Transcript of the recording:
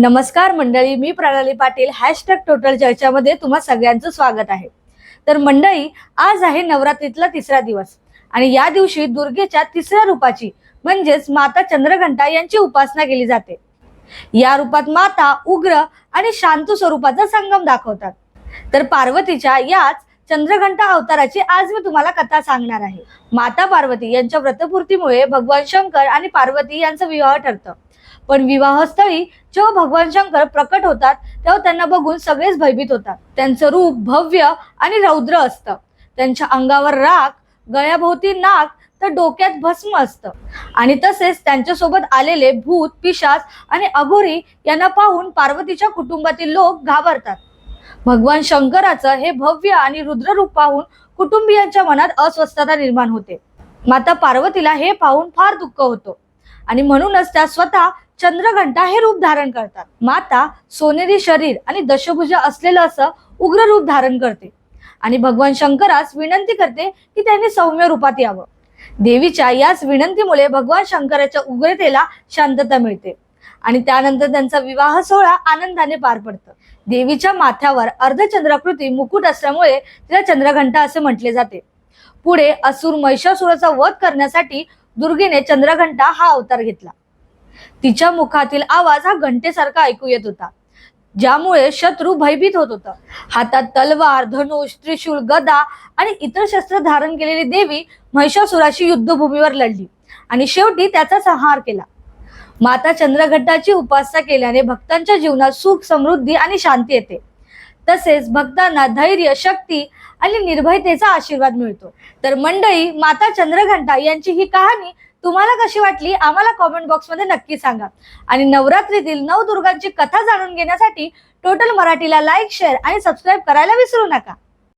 नमस्कार मंडळी मी प्रणाली पाटील हॅशटॅग टोटल चर्चामध्ये तुम्हा सगळ्यांचं स्वागत आहे. तर मंडळी आज आहे नवरात्रीतला तिसरा दिवस आणि या दिवशी दुर्गेच्या तिसऱ्या रूपाची म्हणजेच माता चंद्रघंटा यांची उपासना केली जाते. या रूपात माता उग्र आणि शांत स्वरूपाचा संगम दाखवतात. तर पार्वतीच्या याच चंद्रघंटा अवताराची आज मी तुम्हाला कथा सांगणार आहे. माता पार्वती यांच्या व्रतपूर्तीमुळे भगवान शंकर आणि पार्वती यांचा विवाह ठरतं. पण विवाहस्थळी जेव्हा भगवान शंकर प्रकट होतात तेव्हा त्यांना बघून सगळेच भयभीत होतात. त्यांचं रूप भव्य आणि रौद्र असतं. त्यांच्या अंगावर राख गळ्याभोवती नाक तर डोक्यात भस्म असतं. आणि तसेच त्यांच्यासोबत आलेले भूत पिशाच आणि अघोरी यांना पाहून पार्वतीच्या कुटुंबातील लोक घाबरतात. भगवान शंकराचं हे भव्य आणि रुद्र रूप पाहून कुटुंबियांच्या मनात अस्वस्थता निर्माण होते. माता पार्वतीला हे पाहून फार दुःख होतो. आणि म्हणूनच त्या स्वतः चंद्रघंटा हे रूप धारण करतात. माता सोनेरी शरीर आणि दशभुज असलेलं असं उग्र रूप धारण करते. आणि भगवान शंकरास विनंती करते की त्यांनी सौम्य रूपात यावं. देवीच्या याच विनंतीमुळे भगवान शंकराच्या उग्रतेला शांतता मिळते. आणि त्यानंतर त्यांचा विवाह सोहळा आनंदाने पार पडतो. देवीच्या माथ्यावर अर्धचंद्राकृती मुकुट असल्यामुळे तिला चंद्रघंटा असे म्हटले जाते. पुढे असुर महिषासुराचा वध करण्यासाठी दुर्गेने चंद्रघंटा हा अवतार घेतला. तिच्या मुखातील आवाज हा घंटेसारखा ऐकू येत होता. ज्यामुळे शत्रू भयभीत होत होता. हातात तलवार धनुष त्रिशूल गदा आणि इतर शस्त्र धारण केलेली देवी महिषासुराशी युद्धभूमीवर लढली आणि शेवटी त्याचा संहार केला. माता चंद्रघट्टाची उपासना केल्याने भक्तांच्या जीवनात सुख समृद्धी आणि शांती येते. तसेच भक्तांना धैर्य शक्ती आणि निर्भयतेचा आशीर्वाद मिळतो. तर मंडळी माता चंद्रघंटा यांची ही कहाणी तुम्हाला कशी वाटली आम्हाला कॉमेंट बॉक्समध्ये नक्की सांगा. आणि नवरात्रीतील नवदुर्गांची कथा जाणून घेण्यासाठी टोटल मराठीला लाईक शेअर आणि सबस्क्राईब करायला विसरू नका.